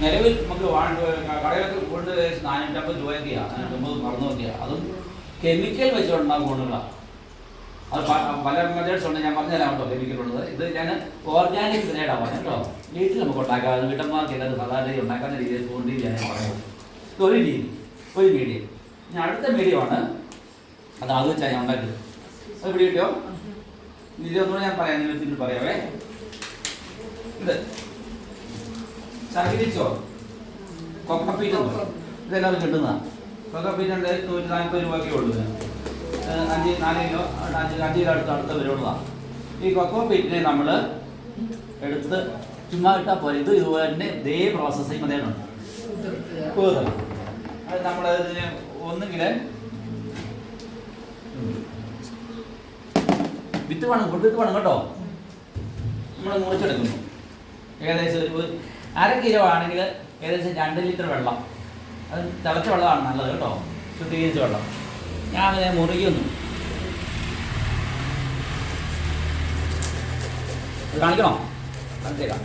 നിലവിൽ നമുക്ക് കടയിലൊക്കെ കൊണ്ട് നാനൂറ്റമ്പത് രൂപയൊക്കെയാണ് നാനൂറ്റമ്പത് മറന്നൊക്കെയാണ് അതും കെമിക്കൽ വെച്ചുകൊണ്ടുണ്ടാകുന്ന ഗുണങ്ങളാണ് അത് പല മെത്തേഡ്സ് ഉണ്ട്. ഞാൻ പറഞ്ഞുതരാം കേട്ടോ കെമിക്കൽ ഉള്ളത് ഇത് ഞാൻ ഓർഗാനിക് ഗ്രേഡാണ് പറഞ്ഞത് കേട്ടോ. വീട്ടിൽ നമുക്ക് ഉണ്ടാക്കാം വീട്ടമ്മമാർക്ക് എല്ലാവരും സാധാരണ രീതി ഉണ്ടാക്കുന്ന രീതിയിൽ രീതി ഞാൻ പറയുന്നത് ഇത് ഒരു രീതി. ഒരു മീഡിയം ഇനി അടുത്ത മീഡിയമാണ് അത് അത് വെച്ചാൽ ഞാൻ ഉണ്ടാക്കിയത്. അത് പിടി കിട്ടിയോ ഇതൊന്നുകൂടെ ഞാൻ പറയാം. നിങ്ങൾ പറയാവേ. ഇത്. ചകിരിച്ചോ കൊക്കപ്പീറ്റ് കൊക്കപ്പീറ്റുണ്ട് നൂറ്റി നാൽപ്പത് രൂപയ്ക്കേ ഉള്ളൂ അഞ്ച് നാല് അഞ്ച് അഞ്ച് അടുത്ത് അടുത്ത് വരുള്ളതാണ് ഈ കൊക്കോപ്പീറ്റിനെ നമ്മൾ എടുത്ത് ചുമ്മാ ഇട്ടാൽ പോലെ ഇത് ഇതുപോലെ തന്നെ ഇതേ പ്രോസസ്സിങ് അതേനുണ്ട് അത് നമ്മൾ ഇതിന് ഒന്നുകിൽ വിത്ത് വേണം വിത്ത് വേണം കേട്ടോ. നമ്മൾ മുറിച്ചെടുക്കുന്നു. ഏകദേശം ഒരു അര കിലോ ആണെങ്കിൽ ഏകദേശം രണ്ട് ലിറ്റർ വെള്ളം. അത് തിളച്ച വെള്ളമാണ് നല്ലത് കേട്ടോ. ശുദ്ധീകരിച്ച വെള്ളം. ഞാൻ അതിനെ മുറിയൊന്നു. ഇത് കാണിക്കണോ? കാണിച്ചേക്കാം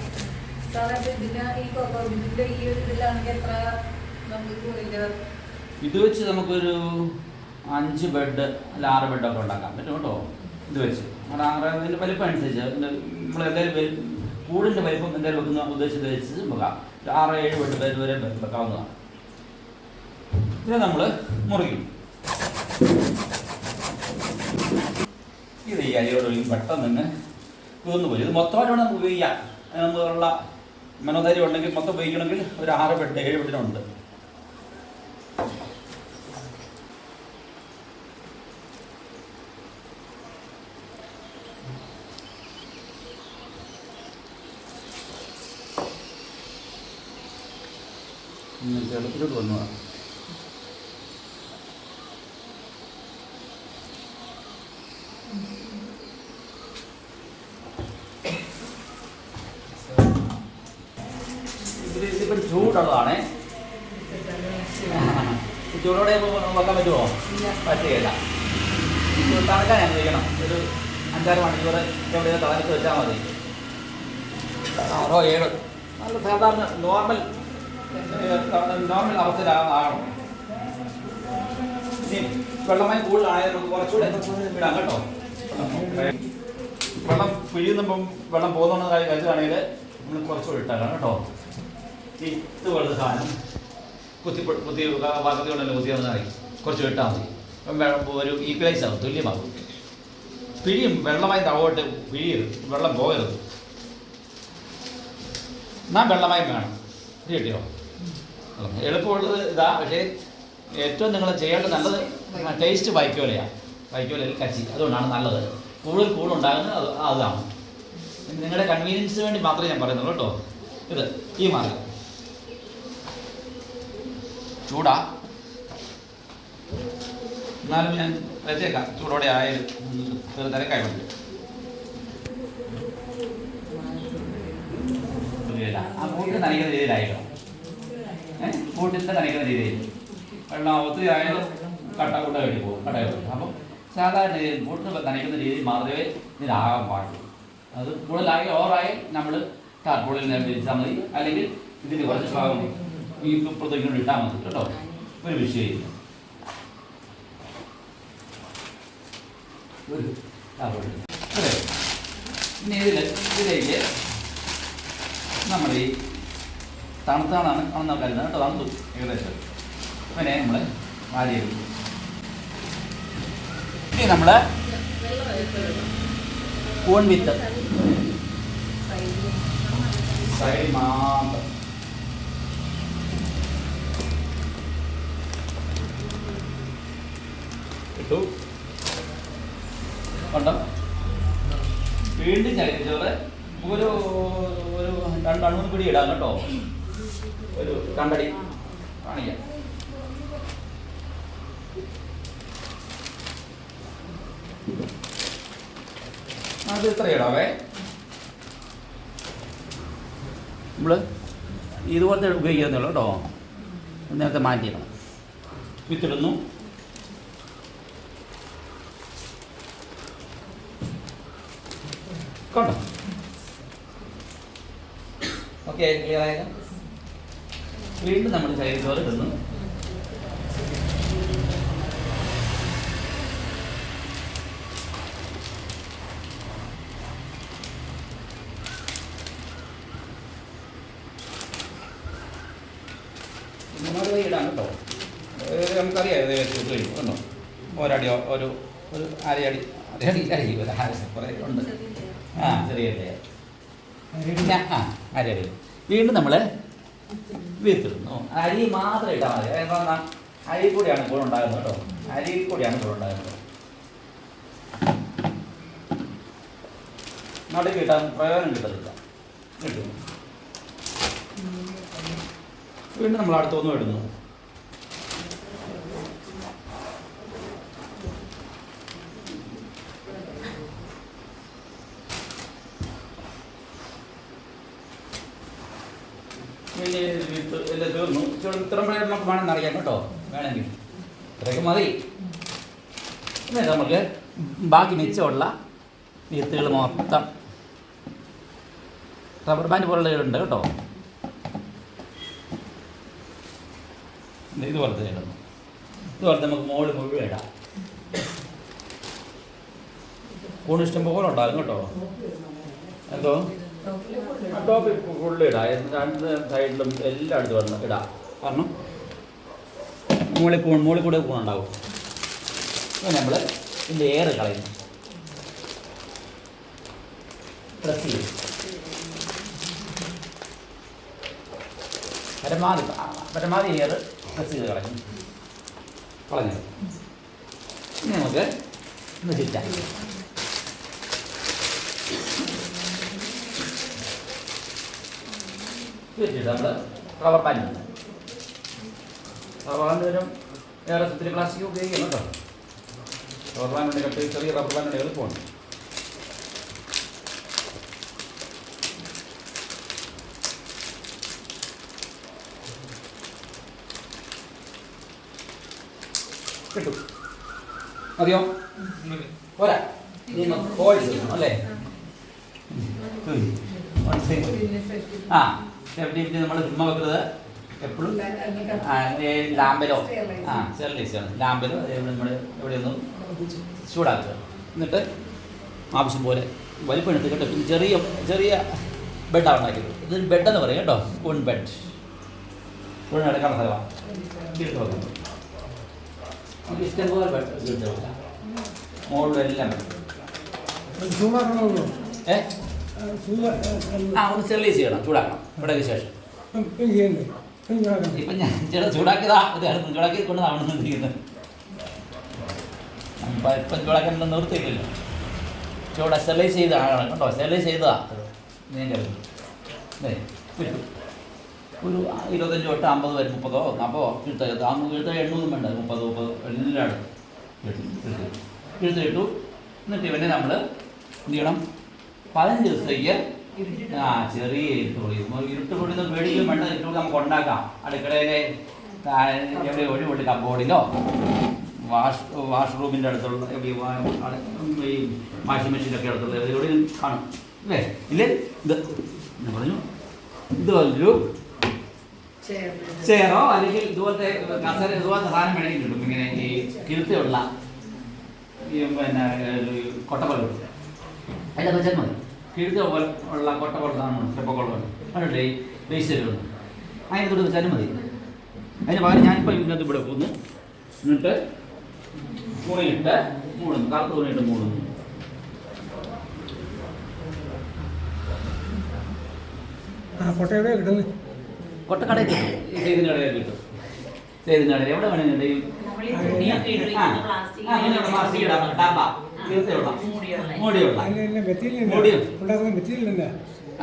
ഇത് വെച്ച് നമുക്കൊരു അഞ്ച് ബെഡ് അല്ല ആറ് ബെഡൊക്കെ ഉണ്ടാക്കാം. പറ്റും കേട്ടോ? ഇത് വെച്ച്. നമ്മുടെ ആറ് വലിപ്പം അനുസരിച്ച് നമ്മൾ എന്തായാലും കൂടിന്റെ വലിപ്പം എന്തായാലും വെക്കുന്ന ഉദ്ദേശിച്ചത് വെച്ച് വെക്കാം ആറ് ഏഴ് ബെഡ് പേര് വരെ വെക്കാവുന്നതാണ്. ഇതിനെ നമ്മൾ മുറിക്കും. ഇത് ഈ അരിയോട് ഒഴുകി പെട്ടെന്ന് തന്നെ കുതിർന്നു പോയി ഇത് മൊത്തമായിട്ട് നമുക്ക് ഉപയോഗിക്കാം. അതിന് നമുക്കുള്ള മനോധൈര്യം ഉണ്ടെങ്കിൽ മൊത്തം ഉപയോഗിക്കണമെങ്കിൽ ഒരു ആറ് വെട്ട് ഏഴ് ബെഡിനുണ്ട് ചെറുപ്പിലോട്ട് വന്നതാണ് ഇതിപ്പോൾ ചൂടുള്ളതാണേ. ചൂടോടെ വെക്കാൻ പറ്റുമോ പറ്റുകയില്ല. തണുക്കാൻ ഞാൻ വയ്ക്കണം ഒരു അഞ്ചാറ് മണിക്കൂർ എവിടെയോ തളനിട്ട് വെച്ചാൽ മതി. ആറോ ഏഴോ. നല്ല സാധാരണ നോർമൽ നോർമൽ അവസ്ഥയിലാകണം വെള്ളമായി കൂടുതലായാലും നമുക്ക് കുറച്ചുകൂടെ ഇടാം കേട്ടോ. വെള്ളം പിഴിയുമ്പം വെള്ളം പോകുന്ന കാര്യം കരുതുകയാണെങ്കിൽ നമ്മൾ കുറച്ചുകൂടെ ഇട്ടേക്കണം കേട്ടോ ഈ ഇത് വെള്ളം സാധനം. കുത്തി കുത്തി ഭാഗത്തി കൊണ്ടല്ലേ കുത്തി വന്നാൽ കുറച്ച് ഇട്ടാൽ മതി. ഒരു ഈക്വലൈസ് ആവും തുല്യമാകും പിഴിയും വെള്ളമായി തവോട്ട് പിഴിയരുത് വെള്ളം പോകരുത്. നാം വെള്ളമായി വേണം കിട്ടിയോ? എളുപ്പമുള്ളത് ഇതാ പക്ഷേ ഏറ്റവും നിങ്ങൾ ചെയ്യേണ്ടത് നല്ലത് ടേസ്റ്റ് വൈക്കോലയാണ് വൈക്കോലയിൽ കച്ചി അതുകൊണ്ടാണ് നല്ലത്. കൂടുതൽ കൂടുതലുണ്ടാകുന്നത് അത് അതാണ്. നിങ്ങളുടെ കൺവീനിയൻസിന് വേണ്ടി മാത്രമേ ഞാൻ പറയുന്നുള്ളൂ കേട്ടോ. ഇത് ഈ മാർഗം ചൂടാ. എന്നാലും ഞാൻ വെച്ചേക്കാം. ചൂടോടെ ആയാലും തിരക്കായി ആ കൂട്ടിൽ നനയ്ക്കുന്ന രീതിയിലായിട്ടോ. കൂട്ടിൽ നനയ്ക്കുന്ന രീതിയിൽ വെള്ളം ഒത്തിരി ആയാലും കട്ട കൂട്ട കഴിഞ്ഞ് പോകും കട്ട കഴിഞ്ഞ് അപ്പം സാധാരണ രീതിയിൽ കൂട്ടിന് നനയ്ക്കുന്ന രീതിയിൽ മാത്രമേ ഇതിനാകാൻ പാടുള്ളൂ. അത് കൂടുതലായി ഓവറായി നമ്മൾ ടാർപോളിൽ നിന്ന് വിരിച്ചാൽ മതി. അല്ലെങ്കിൽ ഇതിന് കുറച്ച് ഭാഗം ഈ ഇപ്പുറത്തേക്ക് കൊണ്ട് ഇട്ടാൽ മതി കേട്ടോ. ഒരു വിഷയമില്ല ഒരു ഇതിൽ ഇതിലേക്ക് നമ്മൾ ഈ തണുത്താണാണ് അന്ന് കരുതുന്നത് കേട്ടോ തണുത്തു ഏകദേശം. അങ്ങനെ നമ്മൾ വാരി ഇനി നമ്മൾ. കൂൺ വിത്ത് സൈഡ് കണ്ടോ? വീണ്ടും ചകിരിച്ചോറ് ഒരു ഒരു മൂന്ന് പിടി ഇടാം കേട്ടോ. ഒരു കണ്ടടി കാണിക്കാം. അത് ഇത്ര ഇടാവേ നമ്മൾ ഇതുപോലത്തെ ഉപയോഗിക്കുന്നുള്ളൂ കേട്ടോ. നേരത്തെ മാറ്റിയിടണം വിത്തിടുന്നു. കണ്ടോ? ഓക്കെ ക്ലിയർ ആയത് വീണ്ടും നമ്മൾ ചകിരിച്ചോറ് ഇടുന്നു ഇടാം കേട്ടോ. നമുക്കറിയാം ഇത് കഴിയും ഒരടി ഒരു ഒരു അരയടി അരയടി അരി ഒരു കുറേ ഉണ്ട്. ആ ചെറിയ ആ അരയടി. വീണ്ടും നമ്മൾ വീർത്തിടുന്നു അരി മാത്രം ഇട്ടാൽ മതി എന്താ അരി കൂടിയാണ് ഗുണം ഉണ്ടാകുന്നത് കേട്ടോ. അരി കൂടിയാണ് ഗുണം ഉണ്ടാകുന്നത്. നടുക്ക് കിട്ടാൻ പ്രയോജനം കിട്ടത്തില്ല. കിട്ടും. വീണ്ടും നമ്മൾ അടുത്തൊന്നും ഇടുന്നു പിന്നെ ഇത് തീർന്നു. ഇത്രയും പേര് വേണമെന്ന് അറിയാം കേട്ടോ. വേണമെങ്കിൽ. ഇത്രയൊക്കെ മതി. എന്നിട്ട് നമുക്ക് ബാക്കി മിച്ചമുള്ള വിത്തുകൾ മൊത്തം റബ്ബർ ബാൻഡ് പോലുള്ള ഉണ്ട് കേട്ടോ. ഇത് ഇതുപോലത്തെ ഇടുന്നു. ഇതുപോലത്തെ നമുക്ക് മോൾ മുഴുവൻ ഇടാം. കൂണ് ഇഷ്ടം പോലെ ഉണ്ടാകും കേട്ടോ. എന്തോ? ടോപ്പിൽ ഫുള്ള് ഇടാം. രണ്ട് സൈഡിലും എല്ലായിടത്തും വന്ന് ഇടാം. കാരണം മുകളിൽ കൂൺ മുകളിൽ കൂടെ അപ്പോൾ നമ്മൾ ഇതിന്റെ എയർ കളയുന്നു. പ്രസ് ചെയ്യും. പരമാവധി പരമാവധി എയർ പ്രസ് ചെയ്ത് കളയും. കളഞ്ഞു. ഇനി നമുക്ക് ഒന്ന് ചുറ്റാം. വെച്ചിട്ട് നമ്മൾ റബ്ബർ ഉണ്ട് റബ്ബർ ബാൻഡ് വരും വേറെ ഒത്തിരി പ്ലാസ്റ്റിക് ഉപയോഗിക്കണം കേട്ടോ റബ്ബർ ബാൻഡ് ഉണ്ട് കട്ട് ചെറിയ റബ്ബർ ബാൻഡ് ഉണ്ട് എളുപ്പമാണ് കിട്ടും. മതിയോ? പോരാ. അല്ലേ. ആ. പിന്നെ നമ്മൾ ചുമ്മാ വെക്കുന്നത് എപ്പോഴും ലാമ്പിലോ? ആ സ്റ്റെറിലൈസ് ആണ് ലാമ്പിലോ നമ്മൾ എവിടെയൊന്നും ചൂടാക്കുക. എന്നിട്ട് ആവശ്യം പോലെ വലിപ്പം എടുത്ത് കേട്ടോ. പിന്നെ ചെറിയ ചെറിയ ബെഡാണ് ഉണ്ടാക്കിയത്. ഇതൊരു ബെഡെന്ന് പറയും കേട്ടോ. കൂൺ ബെഡ് കൂൺ എടുക്കാൻ സ്ഥലമാണ് തീർത്ത് നമുക്ക് ഇഷ്ടം പോലെ ബെഡ് തീർത്ത് വെക്കാം. മുകളിലെല്ലാം വെക്കും ഏ? ആ ഒന്ന് സ്റ്റെറിലൈസ് ചെയ്യണം ചൂടാക്കണം. ഇവിടെ ശേഷം. ഇപ്പം ഞാൻ ചേട്ടാ ചൂടാക്കിയതാ ഇതായിരുന്നു ചൂടാക്കി കൊണ്ട് നടന്നുകൊണ്ടിരിക്കുന്നത് ഇപ്പം ചൂടാക്കാൻ നിർത്തിയില്ലല്ലോ ചൂടാ സ്റ്റെറിലൈസ് ചെയ്തതാണ് കേട്ടോ സ്റ്റെറിലൈസ് ചെയ്തതാ. ദേ, ഒരു ഇരുപത്തഞ്ച് തൊട്ട് അമ്പത് വരെ മുപ്പതോ? നാൽപ്പതോ കിട്ടുക ഇഴുത്ത എണ്ണൂറും വേണ്ട മുപ്പത് മുപ്പത്. എല്ലായിടും ഇഴുത്ത് ഇട്ടു എന്നിട്ട് ഇവനെ നമ്മൾ എന്ത് ചെയ്യണം? പതിനഞ്ച് ദിവസത്തേക്ക് ആ ചെറിയ ഇരുട്ടുപൊടി. ഇരുട്ടുപൊടി ഒന്നും പേടിക്കും വേണ്ട. ഇരുട്ടുപൊടി നമുക്ക് ഉണ്ടാക്കാം. അടുക്കളയിലെ എവിടെ ഒഴിവുണ്ട് കബോർഡിലോ വാഷ് വാഷ് റൂമിന്റെ അടുത്തുള്ള എവിടെ ഈ വാഷിംഗ് മെഷീനൊക്കെ അടുത്തുള്ള എവിടെയും കാണും. അല്ലേ? ഇല്ലേ? ഇത് ഞാൻ പറഞ്ഞു. ഇതുപോലൊരു ചെയറോ അല്ലെങ്കിൽ ഇതുപോലത്തെ കസര ഇതുപോലത്തെ സാധനം വേണമെങ്കിൽ കിട്ടും ഇങ്ങനെ ഈ കിഴുത്തുള്ള ഈ പിന്നെ കൊട്ടപ്പള്ളി അതിന്റെ വെച്ചാൽ മതി. പോലെ ഉള്ള കൊട്ട സാധനമാണ് ചെപ്പക്കൊള്ള കണ്ടില്ലേ ഈ വേസ്റ്റ് വരുന്നത് അതിനെ തൊട്ട് വെച്ചാലും മതി. അതിന് പകരം ഞാനിപ്പോൾ ഇതിനകത്ത് ഇവിടെ പോകുന്നു. എന്നിട്ട് തുണിയിട്ട് മൂടുന്നു. കറുത്ത തുണിയിട്ട് മൂടുന്നു. കിട്ടും. കടയിൽ കിട്ടും. സൈദിന്റെ കടയിൽ എവിടെ എന്താ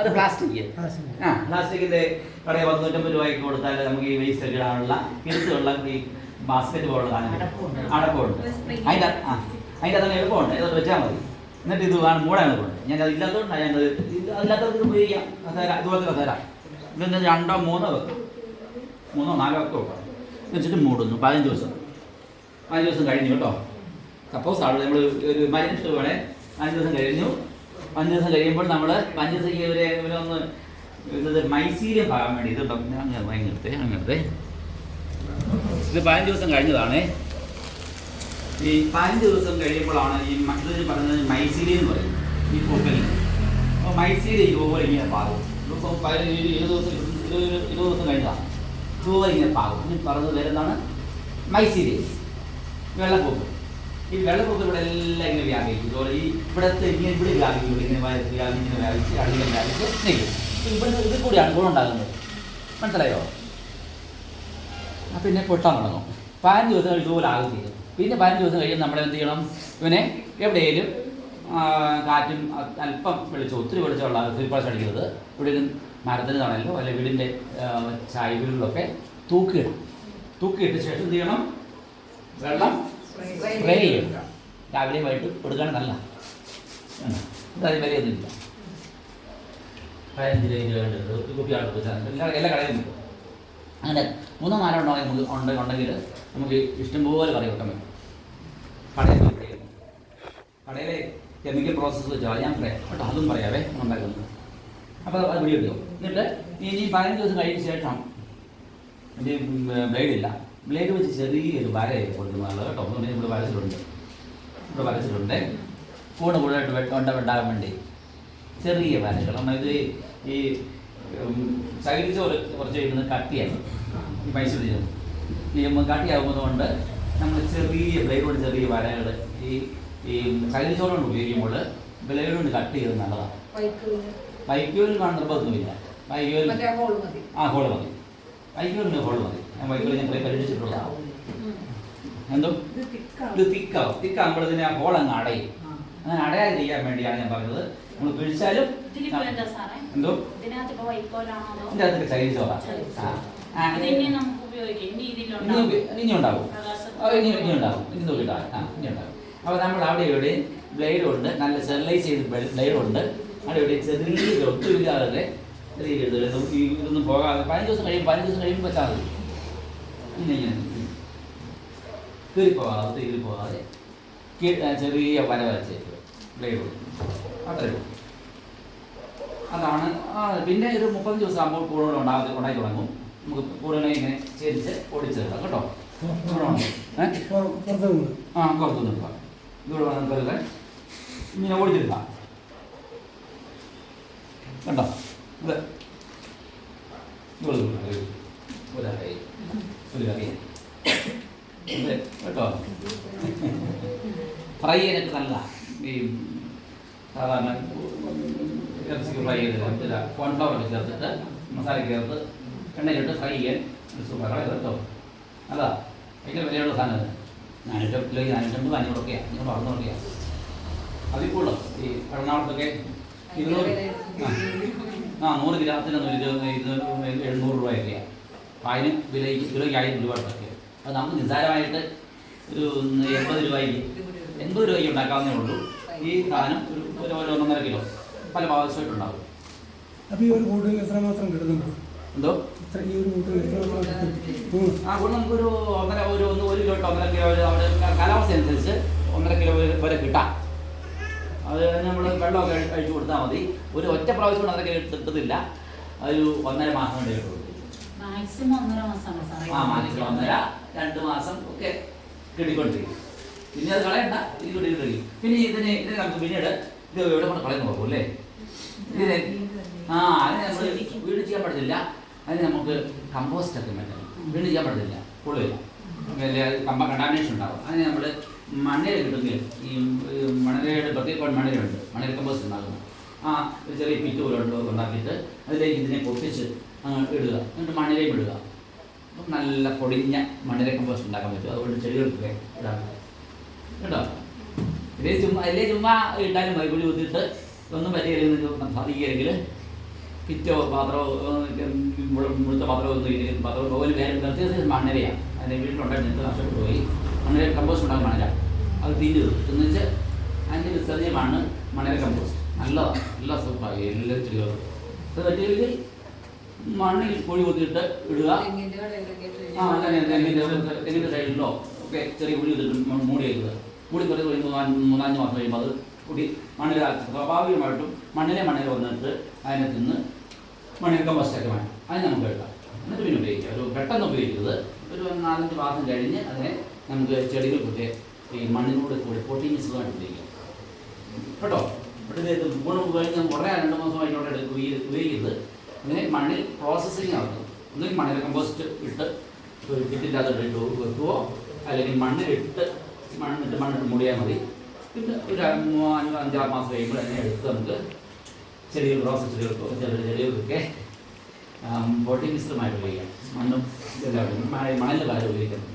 അത് പ്ലാസ്റ്റിക് ആ പ്ലാസ്റ്റിക്കിന്റെ കടയിൽ പത്തുനൂറ്റമ്പത് രൂപയ്ക്ക് കൊടുത്താൽ നമുക്ക് ഈ വേസ്റ്റ് ഇടാനുള്ള തിരിച്ചുള്ള ഈ ബാസ്ക്കറ്റ് പോലുള്ള സാധനം അടപ്പമുണ്ട്. അതിന്റെ ആ അതിന്റെ അതൊക്കെ എളുപ്പമുണ്ട്. ഇതൊക്കെ വെച്ചാൽ മതി. എന്നിട്ട് ഇത് ആണ് മൂടാണ് പോകുന്നത് ഞാൻ അത് ഇല്ലാത്തതുകൊണ്ടാണ് ഞാൻ ഇത് അതില്ലാത്തവർക്ക് ഉപയോഗിക്കാം. കസേര ഇതുപോലത്തെ കസേര. ഇതിന്റെ രണ്ടോ മൂന്നോ വെക്കും. മൂന്നോ നാലോ ഒക്കെ വെക്കാം. വെച്ചിട്ട് മൂടുന്നു. പതിനഞ്ച് ദിവസം. പതിനഞ്ച് ദിവസം കഴിഞ്ഞു കേട്ടോ. സപ്പോസ് അവിടെ നമ്മൾ ഒരു മരുന്ന് വേണേ പതിനഞ്ച് ദിവസം കഴിഞ്ഞു. പതിനഞ്ച് ദിവസം കഴിയുമ്പോൾ നമ്മൾ പതിനഞ്ച് ദിവസം ഇവരെ ഇവരൊന്ന് ഇത് മൈസീരിയം ഭാഗം വേണ്ടി ഇത് അങ്ങനത്തെ അങ്ങനത്തെ ഇത് പതിനഞ്ച് ദിവസം കഴിഞ്ഞതാണ്. ഈ പതിനഞ്ച് ദിവസം കഴിയുമ്പോഴാണ് ഈ മറ്റൊരു പറയുന്നത് മൈസീരി എന്ന് പറയും. ഈ പൂക്കലിന് അപ്പോൾ മൈസീരി ഓവർ ഇങ്ങനെ പാകും. ഇപ്പോൾ പതിനഞ്ച് ഇരു- ഇരുപത് ദിവസം ഇരുപത് ദിവസം കഴിഞ്ഞതാണ് ഇതുപോലെ ഇങ്ങനെ പാകും ഇനി പറഞ്ഞത് വരുന്നതാണ് മൈസീരിയസ്. വെള്ളപ്പൊക്കം. ഈ വെള്ളപ്പൊക്കം ഇവിടെ എല്ലാം ഇങ്ങനെ വ്യാപിക്കും. അതുപോലെ ഈ ഇവിടുത്തെ ഇങ്ങനെ ഇവിടെ വ്യാപിക്കും. ഇവിടെ ഇങ്ങനെ വ്യാപിച്ച് ഇങ്ങനെ വ്യാപിച്ച് അടിയിൽ വ്യാപിച്ച് നിൽക്കും. ഇവിടെ ഇതിൽ കൂടിയാണ് ഗുണമുണ്ടാകുന്നത്. മനസ്സിലായോ? പിന്നെ പൊട്ടാൻ തുടങ്ങും. പതിനഞ്ച് ദിവസം ഇതുപോലെ ആകും ചെയ്യും. പിന്നെ പതിനഞ്ച് ദിവസം കഴിയുമ്പോൾ നമ്മൾ എന്ത് ചെയ്യണം? ഇവനെ എവിടെയെങ്കിലും കാറ്റും അല്പം വെളിച്ചം ഒത്തിരി വെളിച്ചമുള്ള സ്ലീപ്പേഴ്സ് അടിക്കുന്നത്. ഇവിടെ മരത്തിന് തണലോ അല്ലെങ്കിൽ വീടിന്റെ ചായകളിലൊക്കെ തൂക്കിയിടും തൂക്കിയിട്ട് ശേഷം എന്ത് ചെയ്യണം? വെള്ളം സ്പ്രേ ചെയ്യണം രാവിലെ വൈകിട്ട് കൊടുക്കാൻ നല്ല. അത് വിലയൊന്നുമില്ല പതിനഞ്ച് രൂപ വേണ്ടത് ഒരു കുപ്പിയാണ് എല്ലാ എല്ലാ കടയിലും കിട്ടും അങ്ങനെ മൂന്നോ നാലോ ഉണ്ടെങ്കിൽ ഉണ്ടെങ്കിൽ നമുക്ക് ഇഷ്ടംപോലെ കറി വെക്കാൻ പറ്റും. കടയിൽ കടയിലെ കെമിക്കൽ പ്രോസസ്സ് വെച്ചാൽ ഞാൻ പറയാം. കേട്ടോ അതും പറയാവേ ഉണ്ടാക്കുന്നത് അപ്പോൾ അത് വീഡിയോ എടുത്തു എന്നിട്ട് ഇനി പതിനഞ്ച് ദിവസം കഴിഞ്ഞ ശേഷം എന്റെ ബ്ലേഡ് ഇല്ല. ബ്ലേഡ് വെച്ച് ചെറിയൊരു വര കൊടുക്കുന്നത് കേട്ടോ. ഒന്നുകൂടി ഇവിടെ വരച്ചിട്ടുണ്ട്. ഇവിടെ വരച്ചിട്ടുണ്ട്. കൂടെ കൂടുതലായിട്ട് വെട്ട ഉണ്ടാകാൻ വേണ്ടി ചെറിയ വരകൾ. നമ്മൾ ഇത് ഈ സൈഡ് ചോറ് കുറച്ച് ഇരുന്ന് കട്ടിയാണ്. ഈ പൈസ ചെയ്യുന്നത് കൊണ്ട് നമ്മൾ ചെറിയ ബ്ലേഡ് കൊണ്ട് ചെറിയ വരകൾ ഈ ഈ സൈഡ് ചോറ് കൊണ്ട് ഉപയോഗിക്കുമ്പോൾ ബ്ലേഡ് കൊണ്ട് കട്ട് ചെയ്ത് നല്ലതാണ് വൈക്കോൽ കാണുന്നപ്പോൾ ഒന്നുമില്ല വൈക്കോൽ ആ ഹോൾ മതി. വൈക്കോലിന് ഹോൾ മതി. ഞാൻ വൈക്കോൽ ഞാൻ പരീക്ഷിച്ചിട്ടുള്ളതാണ് എന്തോ? ഇത് തിക്കാവും. തിക്കാകുമ്പോഴത്തേന് ആ ഹോൾ അങ്ങ് അടയും അങ്ങനെ അടയാതിരിക്കാൻ വേണ്ടിയാണ് ഞാൻ പറഞ്ഞത്. നമ്മൾ പിടിച്ചാലും എന്താ ഇതിന്റെ അകത്തൊക്കെ ചൈന ചോറ ആ. ഇനി ഉണ്ടാവും. ആ, ഇനി ഇനി ഉണ്ടാവും. ഇനി നോക്കിട്ടാ ആ ഇനി ഉണ്ടാവും. അപ്പോൾ നമ്മൾ അവിടെ ഇവിടെ ബ്ലേഡ് ഉണ്ട് നല്ല സെറലൈസ് ചെയ്ത് ബ്ലേഡ് ഉണ്ട് അവിടെ ഇവിടെ ചെറിയ ഒത്തുമില്ലാതെ ചെറിയ ഇത്. നമുക്ക് ഈ ഇതൊന്നും പോകാതെ പതിനഞ്ച് ദിവസം കഴിയും പതിനഞ്ച് ദിവസം കഴിയുമ്പോൾ വെച്ചാൽ മതി ഇങ്ങനെ ഇങ്ങനെ കീറി പോകാതെ കീറി പോകാതെ ചെറിയ വര വരച്ചേക്ക്. ബ്ലേഡ് അത്രേ ഉള്ളൂ. അതാണ് പിന്നെ ഒരു മുപ്പത്തഞ്ച് ദിവസം ആകുമ്പോൾ കൂടുതൽ ഉണ്ടാകും ഉണ്ടാക്കി തുടങ്ങും. നമുക്ക് കൂടുതൽ ഇങ്ങനെ ചേരിച്ച് ഓടിച്ചെടുക്കാം കേട്ടോ? ആ നിൽക്കാം ഇതോടെ വേണം നമുക്ക് ഇങ്ങനെ ഓടിച്ചെടുക്കാം. കണ്ടോ? കറി കേട്ടോ? ഫ്രൈ ചെയ്യാനൊക്കെ നല്ല ഈ സാധാരണ ഇറച്ചി ഫ്രൈ ചെയ്ത് കോൺഫ്ലവർ ഒക്കെ ചേർത്തിട്ട് മസാല ചേർത്ത് എണ്ണയിലിട്ട് ഫ്രൈ ചെയ്യാൻ സൂപ്പർ കേട്ടോ? അതാ. ഭയങ്കര വിലയുള്ള സാധനം നാനൂറ്റമ്പത് കിലോയ്ക്ക് നാനൂറ്റമ്പത് അഞ്ഞൂറൊക്കെയാണ് നിങ്ങൾ പറഞ്ഞോക്കെയാണ് അതിൽ കൂടുതൽ ഈ എറണാകുളത്തൊക്കെ ഇരുന്നൂറ്. ആ ആ നൂറ് ഗ്രാമത്തിന് ഇത് എഴുന്നൂറ് രൂപയൊക്കെയാണ് അപ്പം അതിന് വില കിലോയ്ക്ക് ആയിരം രൂപ അത് നമുക്ക് നിസ്സാരമായിട്ട് ഒരു എൺപത് രൂപയ്ക്ക് എൺപത് രൂപയ്ക്ക് ഉണ്ടാക്കാവുന്നേ ഉള്ളൂ. ഈ സാധനം ഒരു ഒരു ഒന്നൊന്നര കിലോ. പല ആവശ്യമായിട്ടുണ്ടാവും അപ്പോൾ ഈ ഒരു കൂട്ടിൽ എത്രമാത്രം കിട്ടുന്നുണ്ട്? എന്തോ? ഇത്ര ഈ ഒരു കൂട്ടിൽ എത്രമാത്രം ആ കൂടെ നമുക്കൊരു ഒന്നര ഒരു ഒന്ന് ഒരു കിലോ ഒന്നര കിലോ അവിടെ കാലാവസ്ഥ അനുസരിച്ച് ഒന്നര കിലോ വരെ കിട്ടാം. അത് നമ്മൾ വെള്ളമൊക്കെ അഴി- അഴിച്ചു കൊടുത്താൽ മതി. ഒരു ഒറ്റ പ്രാവശ്യം കൊണ്ട് അതൊക്കെ കിട്ടത്തില്ല ഒരു ഒന്നര മാസം കൊണ്ട് കിട്ടുള്ളൂ മാക്സിമം ഒന്നര ആ രണ്ട് മാസം ഒക്കെ കിട്ടിക്കൊണ്ടിരിക്കും. പിന്നെ അത് കളയണ്ട. ഇത് കിട്ടി പിന്നെ ഇതിന് ഇത് നമുക്ക് പിന്നീട് ഇത് എവിടെ കൊണ്ട് കളയുന്നു പോകും അല്ലേ? ഇതിന് ആ അതിന് നമ്മൾ വീട് ചെയ്യാൻ പറ്റത്തില്ല. അതിന് നമുക്ക് കമ്പോസ്റ്റ് ഒക്കെ വേണം വീട് ചെയ്യാൻ പറ്റത്തില്ല. കൊള്ളില്ല വലിയ കമ്പ കണ്ടാമിനേഷൻ ഉണ്ടാവും. അതിന് നമ്മൾ മണ്ണിര കിട്ടുമെങ്കിൽ ഈ മണലയുടെ പ്രത്യേക മണ്ണിരയുണ്ട് മണൽ കമ്പോസ് ഉണ്ടാകുന്നത് ആ ചെറിയ പിറ്റ് പോലെ ഉണ്ടോ ഉണ്ടാക്കിയിട്ട് അതിലേക്ക് ഇതിനെ പൊട്ടിച്ച് ഇടുക. എന്നിട്ട് മണ്ണിരയും ഇടുക. അപ്പം നല്ല പൊടിഞ്ഞ മണ്ണിര കമ്പോസ് ഉണ്ടാക്കാൻ പറ്റും. അതുകൊണ്ട് ചെടികൾക്കൊക്കെ ഇടാം. കേട്ടോ? ഇതേ ചുമ്മാ ഇല്ലേ ചുമ്മാ ഇട്ടാലും കുഴി കുത്തിയിട്ട് ഒന്നും പറ്റിയില്ലെങ്കിൽ സാധിക്കുകയെങ്കിൽ പിറ്റോ പാത്രമോ മുഴുത്ത പാത്രമോ ഒന്നും ഇല്ലെങ്കിൽ പാത്രം പോലും വേറെ പ്രത്യേക മണ്ണരയാണ് അതിന്റെ വീട്ടിലുണ്ടായിട്ട് നിങ്ങൾക്ക് നഷ്ടപ്പെട്ടു പോയി. മണ്ണിര കമ്പോസ്റ്റ് ഉണ്ടാകും മണല. അത് തീരു എന്ന് വെച്ചാൽ അതിന്റെ വിസർജ്യമാണ് മണൽ കമ്പോസ്റ്റ് നല്ലതാണ് നല്ല സൂപ്പറായി എല്ലാ ചെടികളും അത് പറ്റിയില്ലെങ്കിൽ മണ്ണിൽ കുഴി കുത്തിയിട്ട് ഇടുക. ആ അങ്ങനെ തെങ്ങിന്റെ തെങ്ങിന്റെ സൈഡിലോ ഒക്കെ ചെറിയ കുഴി കുത്തിട്ട് മൂടി വയ്ക്കുക മൂടി കുറച്ച് കഴിയുമ്പോൾ മൂന്നാ- മൂന്നാഞ്ച് മാസം കഴിയുമ്പോൾ അത് കൂടി മണ്ണിൽ സ്വാഭാവികമായിട്ടും മണ്ണിലെ മണ്ണിൽ വന്നിട്ട് അതിനെ തിന്ന് മണ്ണിൽ കമ്പോസ്റ്റൊക്കെ വേണം അത് നമുക്ക് എടുക്കാം. എന്നിട്ട് പിന്നെ ഉപയോഗിക്കാം. ഒരു പെട്ടെന്ന് ഉപയോഗിക്കുന്നത് ഒരു നാലഞ്ച് മാസം കഴിഞ്ഞ് അതിനെ നമുക്ക് ചെടികൾക്കൊക്കെ ഈ മണ്ണിനോട് കൂടി പൊട്ടിങ് സുഖമായിട്ടിരിക്കും കേട്ടോ? ഇവിടെ ഗുണം ഉപയോഗിക്കാൻ കുറേ രണ്ട് മാസം അതിനോട് ഉപയോഗിക്കുന്നത്. അങ്ങനെ മണ്ണിൽ പ്രോസസ്സിങ് നടത്തും. ഒന്നുകിൽ മണ്ണിൽ കമ്പോസ്റ്റ് ഇട്ട് കിറ്റിന്റെ അകത്ത് ഇട്ട് വെക്കുവോ? അല്ലെങ്കിൽ മണ്ണിലിട്ട് മണ്ണിട്ട് മണ്ണിട്ട് മൂടിയാൽ മതി. പിന്നെ ഒരു അഞ്ചോ അഞ്ചാറ് മാസം കഴിയുമ്പോൾ അതിനെ എടുത്ത് നമുക്ക് ചെടികൾ റോസ ചെടികൾക്കോ ചെറിയ ചെടികൾക്കൊക്കെ പൊട്ടിങ് മിശ്രമായിട്ട് ഉപയോഗിക്കാം. മണ്ണും എല്ലാവരും മണലിൽ കാര്യം ഉപയോഗിക്കുന്നത്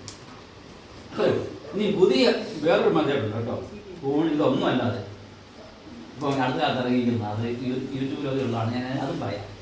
ഇനി പുതിയ വേറൊരു മജയുണ്ട് കേട്ടോ. ഫോൺ ഇതൊന്നും അല്ലാതെ. ഇപ്പോൾ അടുത്ത കാലത്ത് ഇറങ്ങിയിരിക്കുന്നത് അത് യൂട്യൂബിലൊക്കെ ഉള്ളതാണ്. ഞാൻ അതും പറയാം.